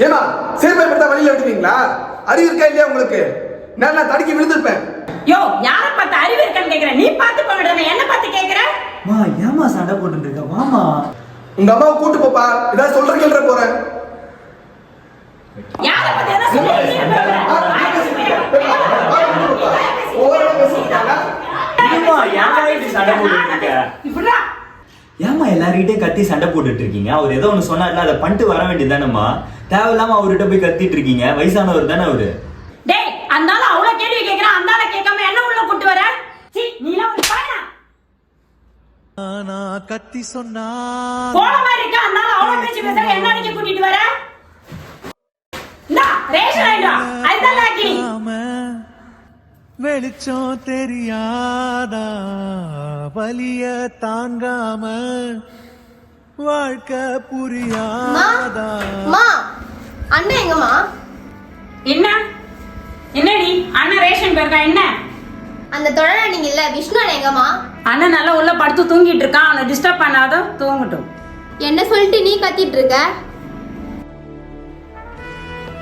ஏமா செருப்பை எடுத்தா வழியில விட்டுவீங்களா அறிவு இருக்கா இல்லையா உங்களுக்கு? நான் தடுக்கி விழுந்திருப்பேன். யோ யார பார்த்து அறிவு இருக்கான்னு கேக்குற நீ பார்த்து போங்கடா என்ன பார்த்து கேக்குற? மா ஏமா சண்டை போட்டுட்டு இருக்க? வாமா உங்க அம்மாவை கூட்டு போப்பா. ஏதாவது சொல்ற கேள்ற போறேன். யார பார்த்து என்ன? இப்படிடா. ஏமா எல்லார்கிட்டயும் கத்தி சண்டை போட்டுட்டு இருக்கீங்க? அவர் ஏதோ ஒண்ணு சொன்னார்ல அதை பண்ணிட்டு வர வேண்டியதானம்மா தேவையில்லாம அவர்கிட்ட போய் கத்திட்டு இருக்கீங்க. வயசானவர் தானே அவரு? டேய் அந்தால அவ்வளவு கேள்வி கேக்குறான் அந்தால கேட்காம என்ன உள்ள கூட்டு வர? சீ நீலாம் ஒரு பையனா? நான் கத்தி சொன்னா போன மாதிரி இருக்க? அந்தால அவ்வளவு பேச்சு பேசுற என்ன அடிக்க கூட்டிட்டு வர? ரேஷன் லாக்கி வெளிச்சம் தெரியாதா? வலிய தாங்காம வாழ்க்கை புரியாதா? மா. அண்ணன் எங்கம்மா? என்ன? என்னடி? அண்ணன் ரேஷன் போயிருக்கா என்ன? அந்த தொடர நீங்க இல்ல விஷ்ணு அண்ணன் எங்கம்மா? அண்ணன் நல்லா உள்ள படுத்து தூங்கிட்டு இருக்கான். அவனை டிஸ்டர்ப் பண்ணாத தூங்கட்டும். என்ன சொல்லிட்டு நீ கத்திட்டு இருக்க?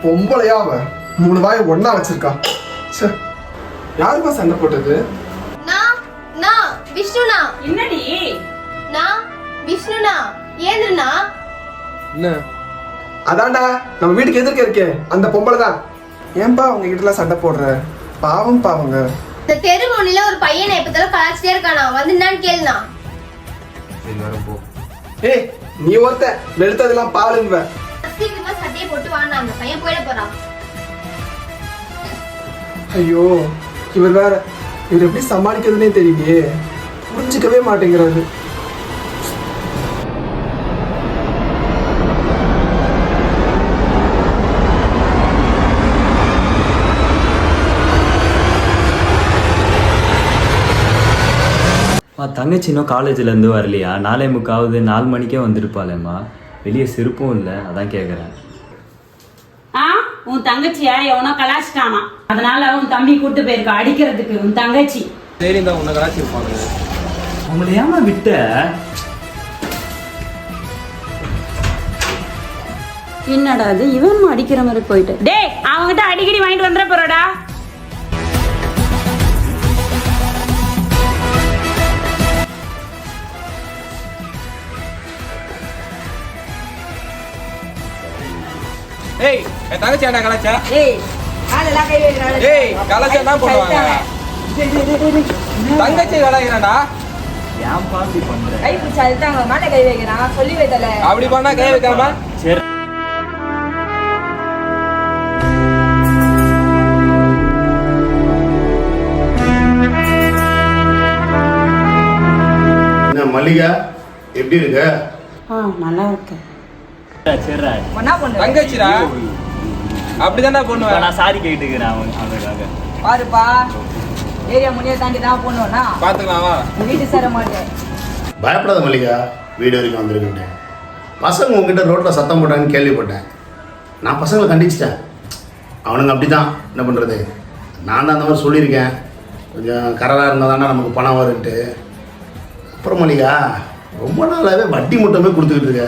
பொம்பளையா அவ. மூணு வாய் ஒண்ணா வச்சிருக்கா. ச்சே. யாருமா சண்டை போட்டது? நான் நான் விஷ்ணுனா என்னடி? நான் விஷ்ணுனா ஏந்திரனா என்ன? அதான்டா நம்ம வீட்டுக்கு எதிர்க்க இருக்கே அந்த பொம்பளை தான் ஏன்பா அவங்க கிட்டலாம் சண்டை போடுற? பாவம் பாவங்க இந்த தெரு முன்னில ஒரு பையனை எப்பத்தாலும் கலாச்சிட்டே இருக்கானா? வந்து என்னன்னு கேளுனா ஏய் நீ ஒருத்த வெளுத்ததெல்லாம் பாலுங்க சீக்கிரமா சட்டையை போட்டு வாங்க அந்த பையன் போயிட போறான். ஐயோ இவர் வேற இவர் எப்படி சமாளிக்கிறதுனே தெரியலையே. புரிஞ்சுக்கவே மாட்டேங்கிறாரு. தங்கச்சி இன்னும் காலேஜ்ல இருந்து வரலையா? நாலே முக்காவது நாலு மணிக்கே வந்திருப்பாளேம்மா. வெளியே செருப்பும் இல்லை அதான் கேட்குறேன் ஆ உன் தங்கச்சிய? எவனோ கலாச்சிட்டானா அதனால உன் தம்பி கூட்டு போயிருக்கா அடிக்கிறதுக்கு உன் தங்கச்சி. சரி இந்த உன்னை கலாச்சிருப்பாங்க உங்களை ஏமா விட்ட? என்னடா அது இவன் அடிக்கிற மாதிரி போயிட்டு. டேய் அவன்கிட்ட அடிக்கடி வாங்கிட்டு வந்துட போறடா. ஏய் என் தங்கச்சி என்ன கலாச்சா? ஏய் காலெல்லாம் கை வைக்கிறாள். ஏய் கலாச்சா என்ன பண்ணுவாங்க? தங்கச்சி கலாய்கிறான்டா ஏன் பாப்பி பண்ற? கை பிடிச்சி அழுத்தாங்க மேல கை வைக்கிறான் சொல்லி வைத்தல அப்படி பண்ணா கை வைக்காம? சரி. மல்லிகா எப்படி இருக்க? ஆ நல்லா இருக்கு சரிடா என்ன பண்ணு தங்கச்சிடா. அப்படிதான்டா இப்ப பண்ணுவேன் நான் சாரி கேட்டுக்கிறேன் அவன் அவனுக்காக. பாருப்பா. ஏரியா முடிய தாண்டி தான் போனோம்னா பாத்துக்கலாம் வா. வீட்டு சேர மாட்டேன். பயப்படாத மல்லிகா வீடு வரைக்கும் வந்திருக்கேன் பசங்க உங்ககிட்ட ரோட்டில் சத்தம் போட்டாங்கன்னு கேள்விப்பட்டேன். நான் பசங்களை கண்டிச்சிட்டேன். அவனுங்க அப்படி தான் என்ன பண்ணுறது நான் தான் அந்த மாதிரி சொல்லியிருக்கேன். கொஞ்சம் கரராக இருந்தால் தானே நமக்கு பணம் வருன்ட்டு. அப்புறம் மல்லிகா ரொம்ப நாளாகவே வட்டி மட்டுமே கொடுத்துக்கிட்டு இருக்க.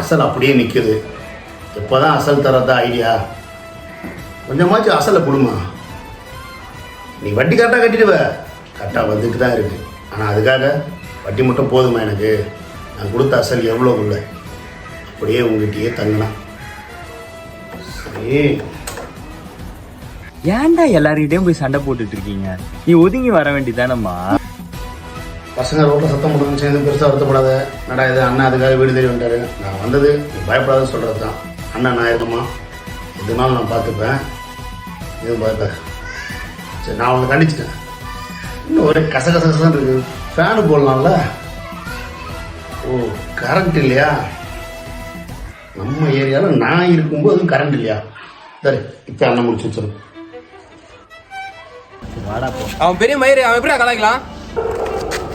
அசல் அப்படியே நிற்குது எப்போ தான் அசல் தரதா ஐடியா? கொஞ்சமாச்சும் அசலை கொடுமா. நீ வட்டி கரெக்டாக கட்டிடுவ. கரெக்டாக வந்துட்டு தான் இருக்கு. ஆனால் அதுக்காக வட்டி மட்டும் போதுமா எனக்கு? நான் கொடுத்த அசல் எவ்வளோ உள்ள? அப்படியே உங்ககிட்டயே தங்கலாம். சரி. ஏன்டா எல்லார்கிட்டயும் போய் சண்டை போட்டுட்டு இருக்கீங்க? நீ ஒதுங்கி வர வேண்டியதானம்மா பசங்க ரோட்டில் சத்தம் போடுங்க சேர்ந்து பெருசாக வருத்தப்படாத. நடா இது அண்ணா அதுக்காக வீடு தேடி வந்துட்டாரு நான் வந்தது நீ பயப்படாத சொல்கிறது தான் அண்ணன் நான் இருக்கமா இதனால நான் பார்த்துப்பேன். எதுவும் பயப்ப சரி நான் உன்னை கண்டிச்சிட்டேன். இன்னும் ஒரே கச கச தான் இருக்குது ஃபேனு போடலாம்ல? ஓ கரண்ட் இல்லையா? நம்ம ஏரியாவில் நான் இருக்கும்போது கரண்ட் இல்லையா? சரி இப்போ அண்ணன் முடிச்சு வச்சிடும் வாடா அவன் பெரிய மயிறு அவன் எப்படிடா கலாய்க்கலாம்?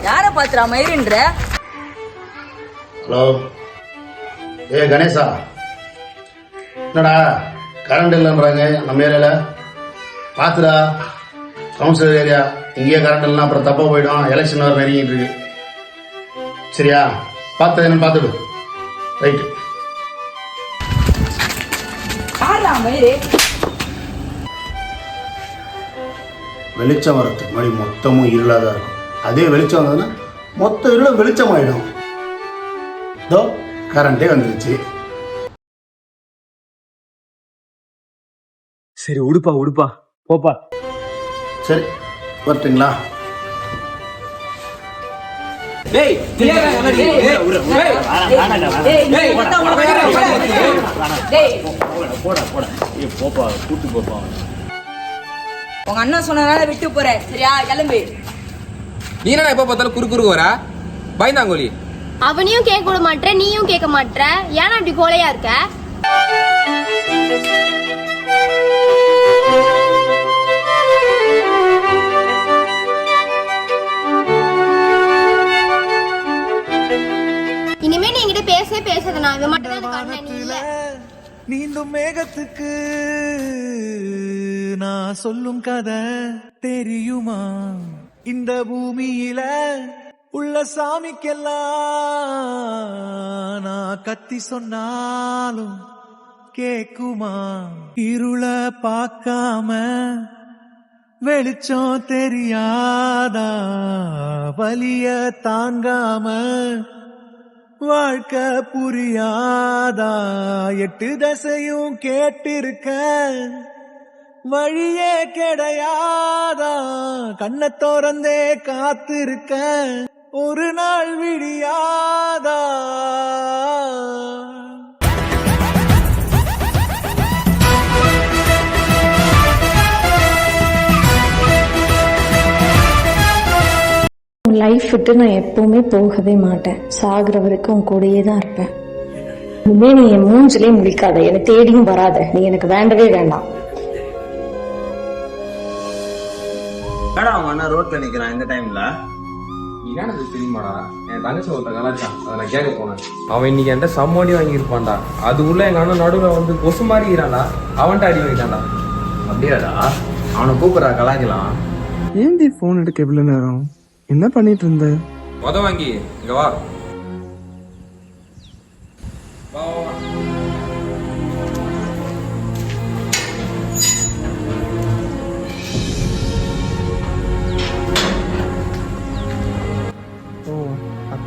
யார பாத்துறா மயிருன்ற ஹலோ. ஏ கணேசா. என்னடா கரண்ட் இல்லைன்றாங்க நம்ம ஏரியாவில் பார்த்துடா கவுன்சிலர் ஏரியா இங்கேயே கரண்ட் இல்லைனா அப்புறம் தப்பாக போயிடும். எலெக்ஷன் வர நெருங்கிட்டு இருக்கு. சரியா? பார்த்து என்னன்னு பார்த்துடு. ரைட்டு வெளிச்சம் வரத்துக்கு முன்னாடி மொத்தமும் இருளாக தான் இருக்கும். அதே வெளிச்சம் வந்ததுன்னா மொத்த இருளும் வெளிச்சம் ஆயிடும் இதோ கரண்டே வந்துருச்சு சரி உடுப்பா உடுப்பா போப்பா சரி வரட்டுங்களா டேய் போப்பா கூட்டு போப்பா உங்க அண்ணன் சொன்னதால விட்டு போறேன் சரியா கிளம்பு நீ எப்ப பார்த்தாலும் குறு குறுக்கு வர? பயந்தாங்கோலி அவனையும் கேட்க விட மாட்ற நீயும் கேட்க மாட்ற. ஏன்னா இப்படி கோலையா இருக்க? இனிமே நீ என்கிட்ட பேசவே பேசாத நான். இவன் மட்டும் தான் நீ இல்ல. நீந்தும் மேகத்துக்கு நான் சொல்லும் கதை தெரியுமா? இந்த பூமியில உள்ள சாமிக்கெல்லாம் நான் கத்தி சொன்னாலும் கேக்குமா? இருள பார்க்காம வெளிச்சம் தெரியாதா? வலிய தாங்காம வாழ்க்கை புரியாதா? எட்டு தசையும் கேட்டிருக்க வழியே கிடையாதா? கண்ணை திறந்தே காத்திருக்க ஒரு நாள் விடியாதா? லைஃப் விட்டு நான் எப்பவுமே போகவே மாட்டேன். சாகிற வரைக்கும் உன் கூடயே தான் இருப்பேன். இனிமே நீ என் மூஞ்சிலே முடிக்காத என்னை தேடியும் வராத. நீ எனக்கு வேண்டவே வேண்டாம். என்னடா அவன் அண்ணா ரோட்ல நிக்கிறான் இந்த டைம்ல நீ என்னது தெரியுமாடா என் தங்கச்சி ஒருத்த கலாச்சான் அதை நான் கேட்க போனேன். அவன் இன்னைக்கு என்கிட்ட சம்மோடி வாங்கியிருப்பான்டா. அது உள்ள எங்க அண்ணன் நடுவில் வந்து கொசு மாதிரி இருக்கிறான்டா. அவன்கிட்ட அடி வாங்கிட்டான்டா. அப்படியாடா? அவனை கூப்பிடுறா கலாய்க்கலாம். ஏன்டி ஃபோன் எடுக்க எவ்வளவு நேரம்? என்ன பண்ணிட்டு இருந்த? உத வாங்கி இங்க வா வா,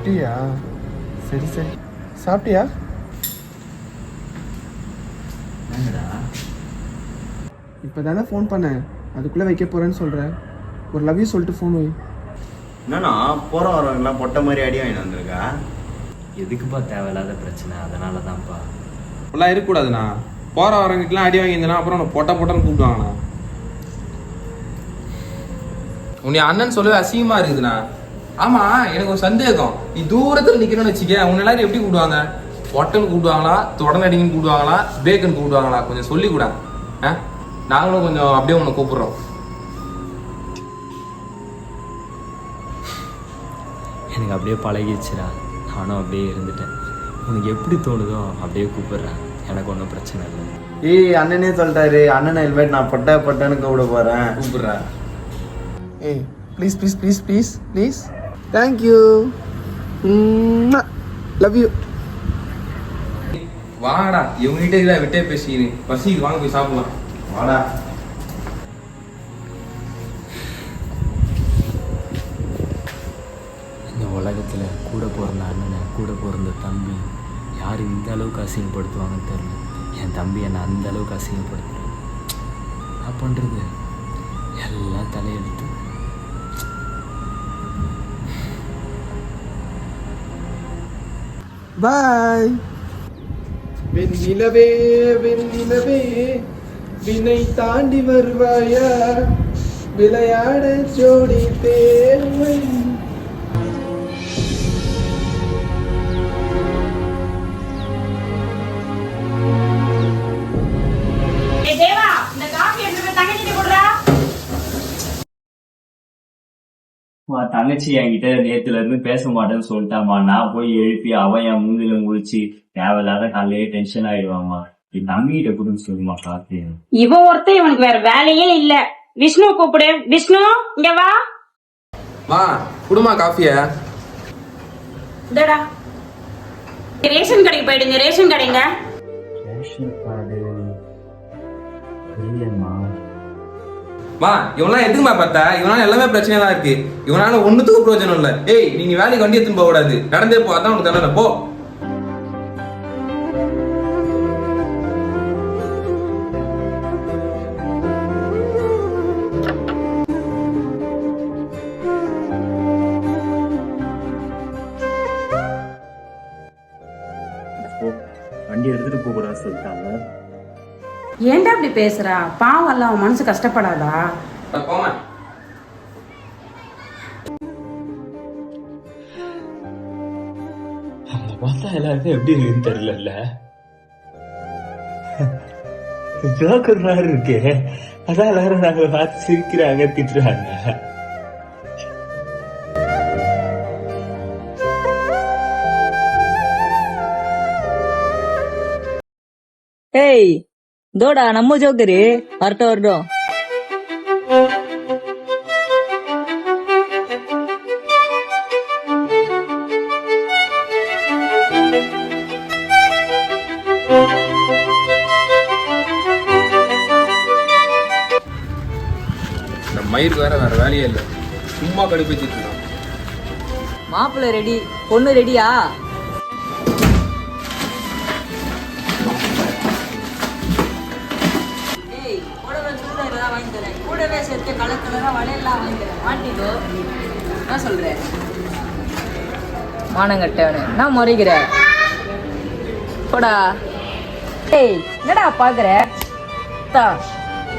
அப்படியா சரி சரி. சாப்பிட்டியா? இப்போ தானே ஃபோன் பண்ணேன் அதுக்குள்ளே வைக்க போகிறேன்னு சொல்கிறேன் ஒரு லவ் யூ சொல்லிட்டு ஃபோன் வை. என்னன்னா போற வரவங்கலாம் பொட்டை மாதிரி அடி வாங்கிட்டு வந்திருக்கா? எதுக்குப்பா தேவையில்லாத பிரச்சனை? அதனால தான்ப்பா அப்படிலாம் இருக்கக்கூடாதுண்ணா. போற வரவங்கிட்டலாம் அடி வாங்கியிருந்தேன்னா அப்புறம் உன்னை பொட்ட பொட்டன்னு கூப்பிடுவாங்கண்ணா. உன்னை அண்ணன் சொல்லவே அசிங்கமா இருக்குதுண்ணா. ஆமா எனக்கு ஒரு சந்தேகம். நீ தூரத்துல நிக்கணும்னு வச்சுக்க உன்னை எல்லாரும் எப்படி கூப்பிடுவாங்க? பொட்டன்னு கூப்பிடுவாங்களா? தொடனடிங்கன்னு கூப்பிடுவாங்களா? பேக்கன் கூப்பிடுவாங்களா? கொஞ்சம் சொல்லி கூட ஆ? நாங்களும் கொஞ்சம் அப்படியே உன்னை கூப்பிடுறோம். எனக்கு அப்படியே பழகிடுச்சுடா. நானும் அப்படியே இருந்துட்டேன். உனக்கு எப்படி தோணுதோ அப்படியே கூப்பிடுறேன் எனக்கு ஒன்றும் பிரச்சனை இல்லை. ஏய் அண்ணனே சொல்லிட்டாரு. அண்ணன் ஹெல்மெட் நான் பொட்ட பொட்டன்னு கூப்பிட போறேன். கூப்பிடுறேன் ஏய் please please please please please thank you love you வாங்கடா இவங்ககிட்ட இல்லை விட்டே பேசிக்கிறேன். பசிக்கு வாங்க போய் சாப்பிடலாம். வாடா. இந்த உலகத்தில் கூட பிறந்த அண்ணனை கூட பிறந்த தம்பி யார் இந்த அளவுக்கு அசிங்கப்படுத்துவாங்கன்னு தெரியல. என் தம்பி என்னை அந்த அளவுக்கு அசிங்கப்படுத்துறேன் என்ன பண்ணுறது எல்லாம் தலையெழுத்து. பாய் வெண்ணிலவே வெண்ணிலவே வினை தாண்டி வருவாயா? விளையாட ஜோடி தேவை தங்கச்சி என்கிட்ட நேத்துல இருந்து பேச மாட்டேன்னு சொல்லிட்டாமா நான் போய் எழுப்பி அவன் என் மூஞ்சில முடிச்சு தேவையில்லாத காலையே டென்ஷன் ஆயிடுவாமா என் தம்பிகிட்ட கொடுன்னு சொல்லுமா காத்து இவன் ஒருத்தன் இவனுக்கு வேற வேலையே இல்ல. விஷ்ணு கூப்பிடு. விஷ்ணு இங்க வா. மா குடுமா காஃபிய. இந்தடா. ரேஷன் கடைக்கு போயிடுங்க ரேஷன் கடைங்க. ரேஷன் கார்டு மா இவனால எதுக்குமா பார்த்தா? இவனால எல்லாமே பிரச்சனை தான் இருக்கு. இவனால ஒண்ணுத்துக்கு பிரயோஜனம் இல்ல. ஏய் நீங்க வேலைக்கு வண்டி எடுத்துன்னு போக கூடாது நடந்தே போ அதான் உனக்கு தண்டனை. போ. வண்டி எடுத்துட்டு போக கூடாது சொல்லிட்டாங்க. ஏன்டா இப்படி பேசுறா? பாவம் அல்ல அவன் மனசு கஷ்டப்படாதா? அவங்க பார்த்தா எல்லாருக்கும் எப்படி இருக்குன்னு தெரியல ஜோக்கர் மாதிரி இருக்கு. அதான் எல்லாரும் நாங்க பார்த்து சிரிக்கிறாங்க திட்டுறாங்க. ஏய் தோடா நம்ம ஜோக்கரு. வரட்டும் வரட்டும். மயிருக்கு வேற வேற வேலையே இல்லை. சும்மா கடுப்பேச்சிட்டு மாப்பிள்ளை ரெடி பொண்ணு ரெடியா? என்ன சொல்ற மானங்கட்டவனு. நான் முறைகிற போடா. ஏய் என்னடா பாக்குற? தா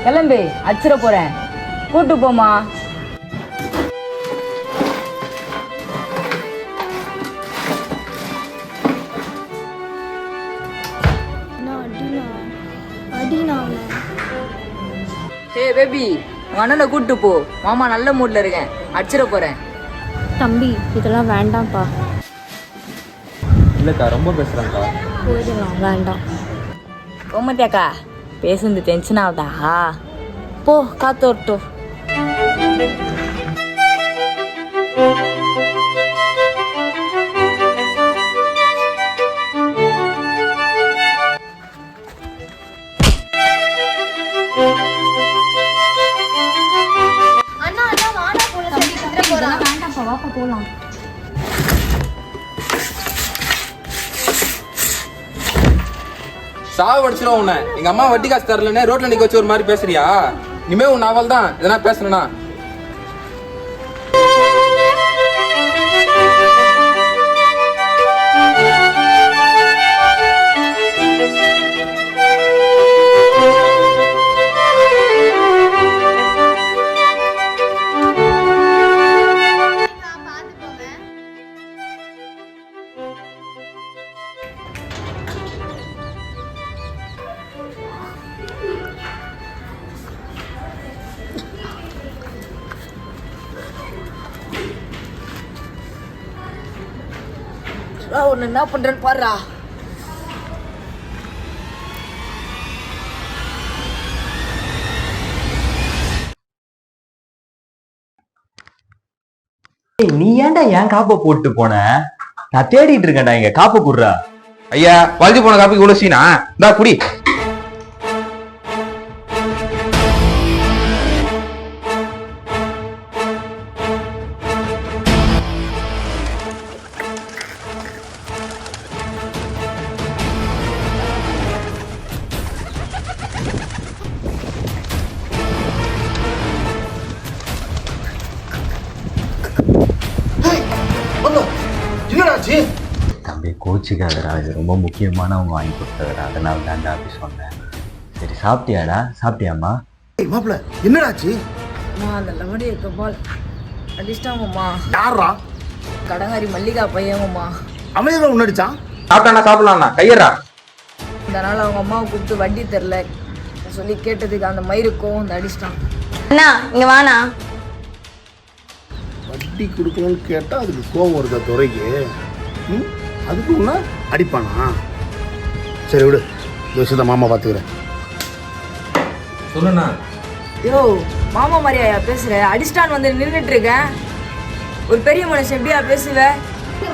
கிளம்பு. அச்சிர போறேன். கூட்டு போமா ஏய் பேபி உங்க அண்ணனை கூட்டு போ. மாமா நல்ல மூட்ல இருக்கேன். அடிச்சிட போறேன். தம்பி இதெல்லாம் வேண்டாம்ப்பா. இல்லக்கா ரொம்ப பேசுறாங்கக்கா போயிடலாம் வேண்டாம். கோமத்தியாக்கா பேசுனது டென்ஷன் ஆகுதா? போ காத்து சொல்லி வேண்டாம்ப்பா வாப்பா உன்னை. எங்க அம்மா வட்டி காசு தரலன்னு ரோட்ல நிக்க வச்சு ஒரு மாதிரி பேசுறியா? இனிமே உன் அவள் தான் எதனா பேசணும்னா. ஒன்னு என்ன பண்றேன்னு பாருடா. நீ ஏன்டா ஏன் காப்பை போட்டு போன? நான் தேடிட்டு இருக்கேன்டா இங்க. காப்பை குடுறா. ஐயா வளைஞ்சு போன காப்பி இவ்வளவு சீனா? இந்தா குடி. கோச்சிக்காதடா இது ரொம்ப முக்கியமானவங்க வாங்கி கொடுத்ததுடா அதனால தான்டா அப்படி சொன்னேன். சரி சாப்பிட்டியாடா? சாப்பிட்டியாம்மா? மாப்பிள்ள என்னடாச்சு? அம்மா அந்த லவடி இருக்க பால். அடிச்சிட்டாங்கம்மா. யாரா கடங்காரி மல்லிகா பையங்கம்மா. அமைதியாக முன்னாடிச்சான் சாப்பிட்டானா சாப்பிடலாம்ண்ணா. கையறா. இந்த நாள் அவங்க அம்மாவை கூப்பிட்டு வண்டி தெரில. சொல்லி கேட்டதுக்கு அந்த மயிருக்கும் இந்த அடிச்சிட்டான். அண்ணா இங்க வாண்ணா. வட்டி கொடுக்கணும்னு கேட்டால் அதுக்கு கோபம் வருதா துறைக்கு? ம்? அதுக்கு முன்னா அடிப்பானா? சரி விடு. இந்த விஷயத்த மாமா பார்த்துக்கிறேன் சொல்லுண்ணா யோ மாமா மாதிரியா பேசுற? அடிச்சிட்டான் வந்து நின்றுட்டு இருக்கேன் ஒரு பெரிய மனுஷன் எப்படியா பேசுவ?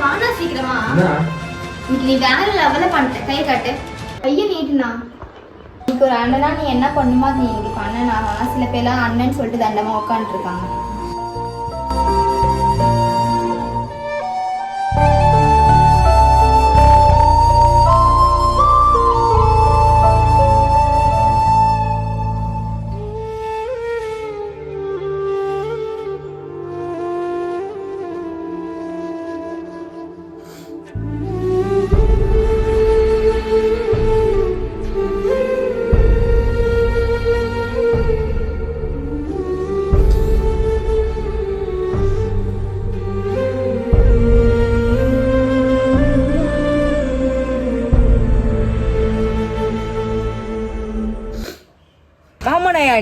வாண்ணா சீக்கிரமா. இன்னைக்கு நீ வேற லெவல்ல பண்ணிட்ட. கை காட்டு. கைய நீட்டுனா. இன்னைக்கு ஒரு அண்ணனா நீ என்ன பண்ணுமோ? நீ இன்னைக்கு அண்ணன். ஆகலாம் சில பேர்லாம் அண்ணன் சொல்லிட்டு தண்டமா உட்காந்துருக்காங்க காமனையா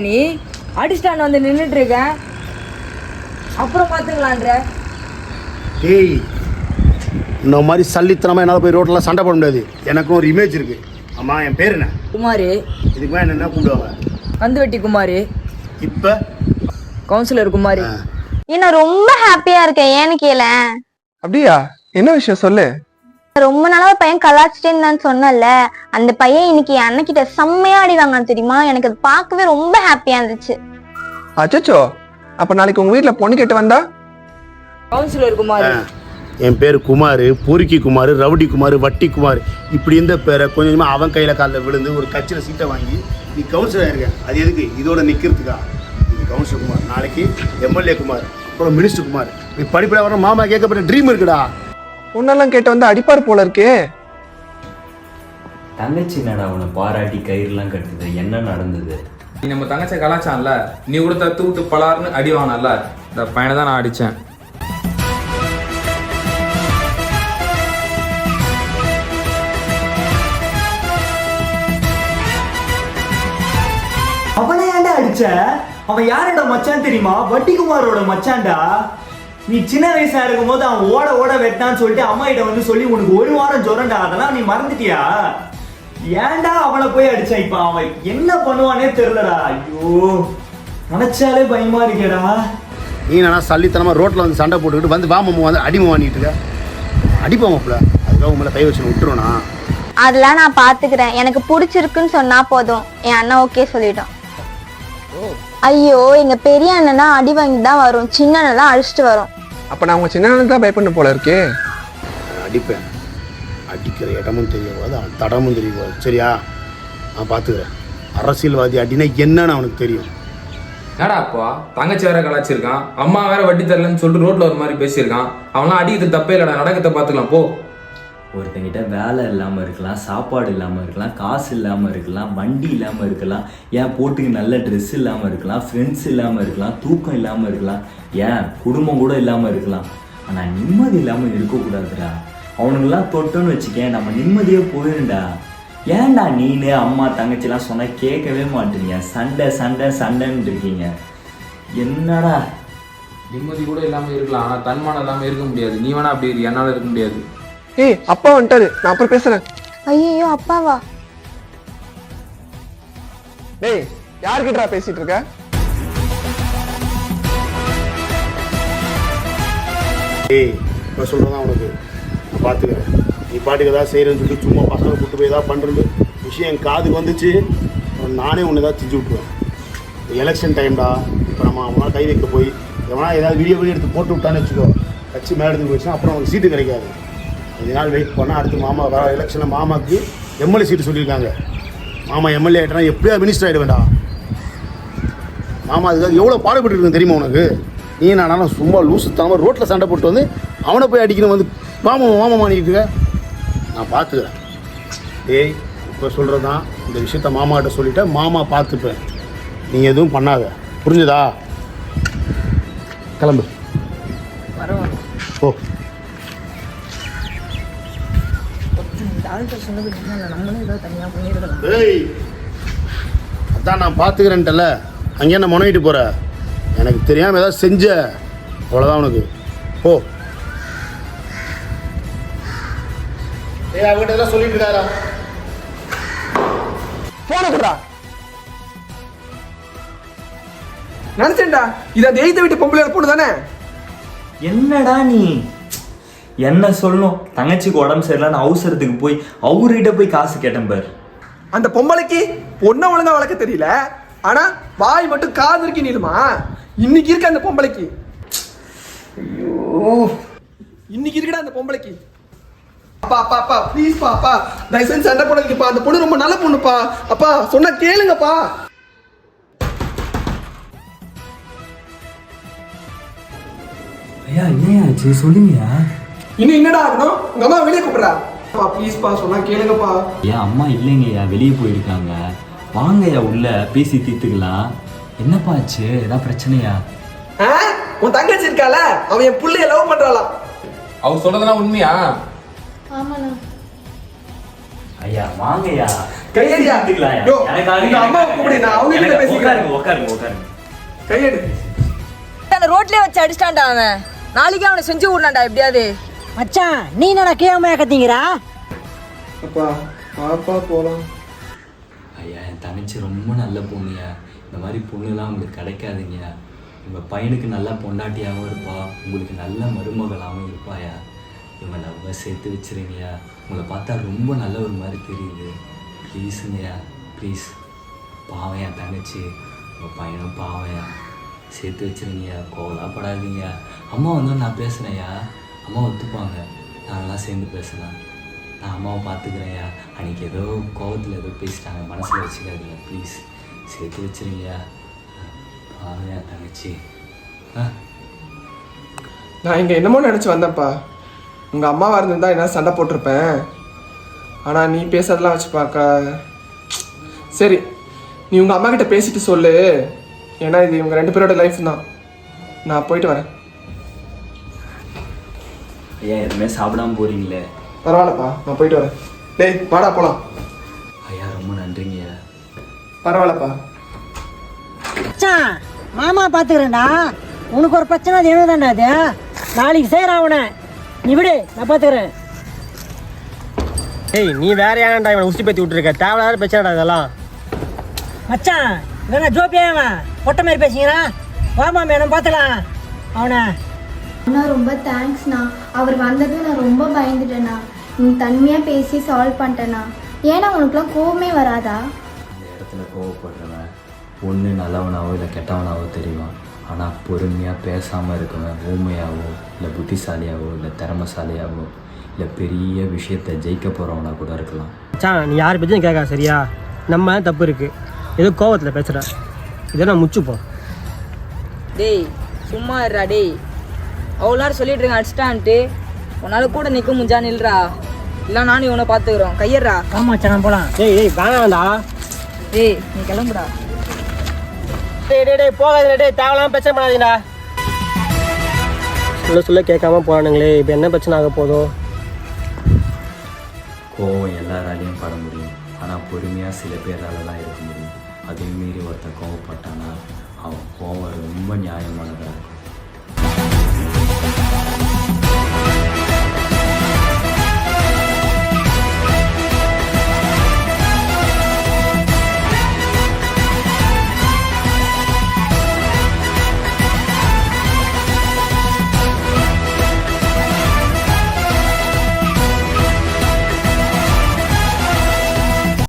நீ அடிஸ்டான் வந்து நின்றுட்டு இருக்க அப்புறம் பார்த்துக்கலான்ற டேய் இந்த மாதிரி சல்லித்தனமாக என்னால் போய் ரோட்டில் சண்டை போட முடியாது. எனக்கும் ஒரு இமேஜ் இருக்குது அம்மா என் பேர் என்ன? குமாரி. இதுக்கு மேலே என்ன கூப்பிடுவாங்க. கந்துவெட்டி குமாரி. இப்போ? கவுன்சிலர் குமாரி. நான் ரொம்ப ஹாப்பியா இருக்கேன் ஏன்னு கேள அப்படியா? என்ன விஷயம்? சொல்லு. ரொம்ப நாளா ஒரு பையன் கலாச்சிட்டே இருந்தான்னு சொன்னல அந்த பையன் இன்னைக்கு என் அண்ணன்கிட்ட செம்மையா அடி வாங்கினான் தெரியுமா? எனக்கு அது பார்க்கவே ரொம்ப ஹாப்பியா இருந்துச்சு. அச்சச்சோ அப்ப நாளைக்கு உங்க வீட்ல பொண்ணு கேட்டு வந்தா? கவுன்சிலர் குமாரி. என் பேர் குமார் பொறுக்கி குமார் ரவுடி குமார் வட்டி குமார். இப்படி இருந்த பேரை கொஞ்சம் கொஞ்சமாக அவன் கையில் காலில் விழுந்து ஒரு கட்சியில் சீட்டை வாங்கி நீ கவுன்சிலர் இருக்க. அது எதுக்கு? இதோட நிற்கிறதுக்கா இது கவுன்சிலர் குமார். நாளைக்கு எம்எல்ஏ குமார் அப்புறம் மினிஸ்டர் குமார். நீ படிப்பில் வர மாமா கேட்கப்பட்ட ட்ரீம் இருக்குடா. பொண்ணெல்லாம் கேட்டு வந்து அடிப்பார் போல இருக்கே. தங்கச்சி நடா அவனை பாராட்டி கயிறுலாம் கட்டுது? என்ன நடந்தது? நீ நம்ம தங்கச்சை கலாச்சான்ல நீ கூட தத்து விட்டு பலார்னு அடி இந்த பையனை தான் நான் அடிச்சேன். அவனை ஏன்டா அடிச்ச? அவன் யாரோட மச்சான் தெரியுமா? வட்டிக்குமாரோட மச்சான்டா? நீ சின்ன வயசா இருக்கும்போது அவன் ஓட ஓட வெட்டான்னு சொல்லிட்டு அம்மா கிட்ட வந்து சொல்லி உனக்கு ஒரு வாரம் ஜுரம்டா அதெல்லாம் நீ மறந்துட்டியா? ஏன்டா அவனை போய் அடிச்சான் இப்ப அவன் என்ன பண்ணுவானே தெரியலடா. ஐயோ நினைச்சாலே பயமா இருக்கேடா. நீ நானா சல்லித்தனமாக ரோட்டில் வந்து சண்டை போட்டுக்கிட்டு வந்து வா மாமா வந்து அடிமை வாங்கிட்டு இருக்க. அடிப்போமாப்புல அதுக்காக உங்களை கை வச்சு விட்டுருவனா? அதெல்லாம் நான் பாத்துக்கிறேன். எனக்கு பிடிச்சிருக்குன்னு சொன்னா போதும். என் அண்ணன் ஓகே சொல்லிட்டோம் ஐயோ எங்க பெரிய அண்ணனா அடி வாங்கி தான் வரும். சின்ன அண்ணன் அடிச்சுட்டு வரும். அப்ப நான் உங்க சின்ன தான் பயப்படணும் போல இருக்கே. நான் அடிப்பேன். அடிக்கிற இடமும் தெரியக்கூடாது அவன் தடமும் தெரியக்கூடாது சரியா? நான் பார்த்துக்கிறேன் அரசியல்வாதி அடினா என்னன்னு அவனுக்கு தெரியும். என்னடா அப்பா? தங்கச்சி வேற கலாச்சிருக்கான் அம்மா வேற வட்டி தரலன்னு சொல்லிட்டு ரோட்ல ஒரு மாதிரி பேசியிருக்கான். அவன்லாம் அடிக்கிறது தப்பே இல்லடா. நடக்கத்தை பார்த்துக்கலாம் போ. ஒருத்தங்கிட்ட வேலை இல்லாமல் இருக்கலாம் சாப்பாடு இல்லாமல் இருக்கலாம் காசு இல்லாமல் இருக்கலாம் வண்டி இல்லாமல் இருக்கலாம் ஏன் போட்டுக்கு நல்ல ட்ரெஸ் இல்லாமல் இருக்கலாம் ஃப்ரெண்ட்ஸ் இல்லாமல் இருக்கலாம் தூக்கம் இல்லாமல் இருக்கலாம் ஏன் குடும்பம் கூட இல்லாமல் இருக்கலாம். ஆனால் நிம்மதி இல்லாமல் இருக்கக்கூடாதுடா. அவனுங்கெல்லாம் தொட்டோன்னு வச்சுக்கேன் நம்ம நிம்மதியே போயிருண்டா ஏன்டா நீனு அம்மா தங்கச்சிலாம் சொன்னால் கேட்கவே மாட்டீங்க சண்டை சண்டை சண்டைன்னு இருக்கீங்க. என்னடா? நிம்மதி கூட இல்லாமல் இருக்கலாம் ஆனால் தன்மானம் இல்லாமல் இருக்க முடியாது. நீ வேணா அப்படி என்னால் இருக்க முடியாது. ஏய் அப்பா வந்துட்டாரு. நான் அப்புறம் பேசுறேன். ஐயோ அப்பாவா? டேய் யார்கிட்டடா பேசிட்டு இருக்க? ஏய் இப்போ சொல்கிறதான் உனக்கு. நான் பார்த்துக்கிறேன் நீ பாட்டுக்கு ஏதாவது செய்கிறேன்னு சொல்லிட்டு சும்மா பசங்களை கூட்டு போய் ஏதாவது பண்ணுறது விஷயம் என் காதுக்கு வந்துச்சு. அப்புறம் நானே ஒன்று ஏதாவது செஞ்சு விட்ருவேன் எலெக்ஷன் டைம்டா இப்போ நம்ம அவனால் கை வைக்க போய் எவனா ஏதாவது வீடியோ வீடியோ எடுத்து போட்டு விட்டான்னு வச்சுக்கோ. கட்சி மேலே எடுத்து போயிடுச்சுன்னா அப்புறம் அவனுக்கு சீட்டு கிடைக்காது. கொஞ்ச நாள் வெயிட் பண்ணால் அடுத்து மாமா வர எலெக்ஷனில் மாமாவுக்கு எம்எல்ஏ சீட்டு சொல்லியிருக்காங்க. மாமா எம்எல்ஏ ஆகிட்டனா எப்படியா மினிஸ்டர் ஆகிடுவேண்டா மாமா அதுக்காக எவ்வளோ பாடுபட்டு இருக்கேன் தெரியுமா உனக்கு? நீ நான் சும்மா லூசு தனமாக ரோட்டில் சண்டை போட்டு வந்து அவனை போய் அடிக்கணும் வந்து மாமா மாமா மாணிக்கிட்டு நான் பார்த்துக்கிறேன் ஏய் இப்போ சொல்கிறது தான் இந்த விஷயத்த மாமாகிட்ட சொல்லிட்டேன் மாமா பார்த்துப்பேன் நீ எதுவும் பண்ணாத. புரிஞ்சுதா? கிளம்பு. ஓ டாக்டர் சொன்னது இல்லை? நம்மளும் ஏதோ தனியாக பண்ணியிருக்கலாம் ஏய் அதான் நான் பார்த்துக்கிறேன்ட்டல. அங்கே என்ன முனைகிட்டு போகிற எனக்கு தெரியாமல் ஏதாவது செஞ்ச. அவ்வளோதான் உனக்கு. போ. ஏய் அவங்ககிட்ட எல்லாம் சொல்லிட்டு இருக்காரா போன குடுறா. நினைச்சேன்டா இதை அந்த எய்த வீட்டு பொம்பளை பொண்ணு தானே? என்னடா நீ? என்ன சொல்லணும்? தங்கச்சிக்கு உடம்பு சரியில்லைன்னு அவசரத்துக்கு போய் அவர்கிட்ட போய் காசு கேட்டேன் பார். அந்த பொம்பளைக்கு பொண்ணை ஒழுங்கா வளர்க்க தெரியல. ஆனா வாய் மட்டும் காது வரைக்கும் நீளுமா? இன்னைக்கு இருக்க அந்த பொம்பளைக்கு. ஐயோ. இன்னைக்கு இருக்கடா அந்த பொம்பளைக்கு. அப்பா அப்பா அப்பா ப்ளீஸ் பா அப்பா. தயவு செஞ்சு சண்டை போடாதீங்கப்பா. அந்த பொண்ணு ரொம்ப நல்ல பொண்ணுப்பா. அப்பா சொன்னா கேளுங்கப்பா. ஐயா என்னையா ஆச்சு? சொல்லுங்கயா இன்னும் என்னடா ஆகணும் உங்க அம்மா வெளியே கூப்பிடுறா. அப்பா ப்ளீஸ்ப்பா சொன்னா கேளுங்கப்பா. ஏன் அம்மா இல்லைங்கய்யா வெளியே போயிருக்காங்க. வாங்கய்யா உள்ள பேசி தீர்த்துக்கலாம். என்னப்பா ஆச்சு? ஏதாவது பிரச்சனையா? ஆ? உன் தங்கச்சி இருக்கால? அவன் என் புள்ளைய லவ் பண்றாளாம் அவர் சொல்றதெல்லாம் உண்மையா? ஆமாண்ணா. ஐயா வாங்கய்யா. கையடியா? யோ, எனக்காக- உங்க அம்மாவை கூப்பிடு, நான் அவங்க கிட்ட பேசிக்கிறேன். உட்காருங்க உட்காருங்க உட்காருங்க. கையெடு. அந்த ரோட்லயே வச்சு அடிச்சிட்டான்டா அவன். நாளைக்கு அவனை செஞ்சு விடலாம்டா எப்படியாவது. மச்சான் நீ என்னடா கீழே கத்திங்கிறா அப்பா பாப்பா போலாம். ஐயா என் தங்கச்சி ரொம்ப நல்ல பொண்ணுயா இந்த மாதிரி பொண்ணுலாம் உங்களுக்கு கிடைக்காதுங்க. உங்கள் பையனுக்கு நல்ல பொண்டாட்டியாகவும் இருப்பா. உங்களுக்கு நல்ல மருமகளாகவும் இருப்பாயா இவன் நம்ம சேர்த்து வச்சிருங்கய்யா. உங்களை பார்த்தா ரொம்ப நல்ல ஒரு மாதிரி தெரியுது. ப்ளீஸுங்கய்யா ப்ளீஸ் பாவம் என் தங்கச்சி. உங்கள் பையனும் பாவம்யா சேர்த்து வச்சிருங்கய்யா. கோவலாப்படாதீங்க அம்மா வந்து நான் பேசுனேயா அம்மா ஒத்துப்பாங்க நாங்களாம் சேர்ந்து பேசலாம் நான் அம்மாவை பார்த்துக்கிறேன்யா. அன்றைக்கி ஏதோ கோவத்தில் ஏதோ பேசிட்டாங்க. மனசில் வச்சுக்காதீங்க ப்ளீஸ் சேர்த்து வச்சிருங்கய்யா. பாவையா தங்கச்சி. ஆ? நான் இங்கே என்னமோ நினச்சி வந்தேன்ப்பா. உங்கள் அம்மாவாக இருந்திருந்தா என்ன சண்டை போட்டிருப்பேன். ஆனால் நீ பேசுறதெல்லாம் வச்சு பார்க்க. சரி நீ உங்கள் அம்மா கிட்ட பேசிட்டு சொல்லு. ஏன்னா இது இவங்க ரெண்டு பேரோட லைஃப் தான். நான் போயிட்டு வரேன். ஐயா எதுவுமே சாப்பிடாம போகிறீங்களே பரவாயில்லப்பா நான் போயிட்டு வரேன். டேய் வாடா போலாம். ஐயா ரொம்ப நன்றிங்கய்யா பரவாயில்லப்பா. மச்சான் மாமா பாத்துக்கிறேன்டா உனக்கு ஒரு பிரச்சனை அது என்னதான்டா அது நாளைக்கு செய்யறான் அவனை நீ விடு நான் பாத்துக்கிறேன் ஏய் நீ வேற ஏன்டா இவனை உச்சி பத்தி விட்டுருக்க? தேவையில்லாத பிரச்சனைடா இதெல்லாம். மச்சான் இவனா ஜோபியா அவன் பொட்டை மாதிரி பேசிக்கிறான். வாமா மேடம் பார்த்துக்கலாம். அவனை. அண்ணா ரொம்ப தேங்க்ஸ்ண்ணா அவர் வந்ததும் நான் ரொம்ப பயந்துட்டேண்ணா நீ தன்மையாக பேசி சால்வ் பண்ணிட்டேண்ணா ஏன்னா உனக்குலாம் கோவமே வராதா? அந்த இடத்துல கோவப்படுறவன் ஒன்று நல்லவனாவோ இல்லை கெட்டவனாவோ தெரியும்? ஆனால் பொறுமையாக பேசாமல் இருக்கவன் ஊமையாவோ இல்லை புத்திசாலியாவோ இல்லை திறமசாலியாவோ இல்லை பெரிய விஷயத்தை ஜெயிக்க போகிறவனா கூட இருக்கலாம். மச்சான் நீ யார் பற்றியும் கேட்கா சரியா? நம்ம தப்பு இருக்கு. ஏதோ கோவத்தில் பேசுகிற இதெல்லாம் முச்சுப்போம் டேய் சும்மா இருடா டேய். அவ்வளோ நேரம் சொல்லிட்டு இருக்கேன் அடிச்சிட்டான்ட்டு. உன்னால கூட நிற்க முடிஞ்சா நில்றா. இல்லை நானும் இவனை பார்த்துக்குறோம். கையறா ஆமா மச்சான் போலாம். டேய் டேய் வேணாம்டா டேய் நீ கிளம்புடா. டேய் டேய் டேய் தேவையில்லாம பிரச்சனை பண்ணாதீங்கடா. சொல்ல சொல்ல கேட்காம போனானுங்களே இப்போ என்ன பிரச்சனை ஆக போதோ கோவம் எல்லாராலையும் பட முடியும். ஆனால் பொறுமையாக சில பேரால தான் இருக்க முடியும். அதே மீறி ஒருத்தன் கோவப்பட்டானா அவன் கோவம் ரொம்ப நியாயமானதாக இருக்கும்.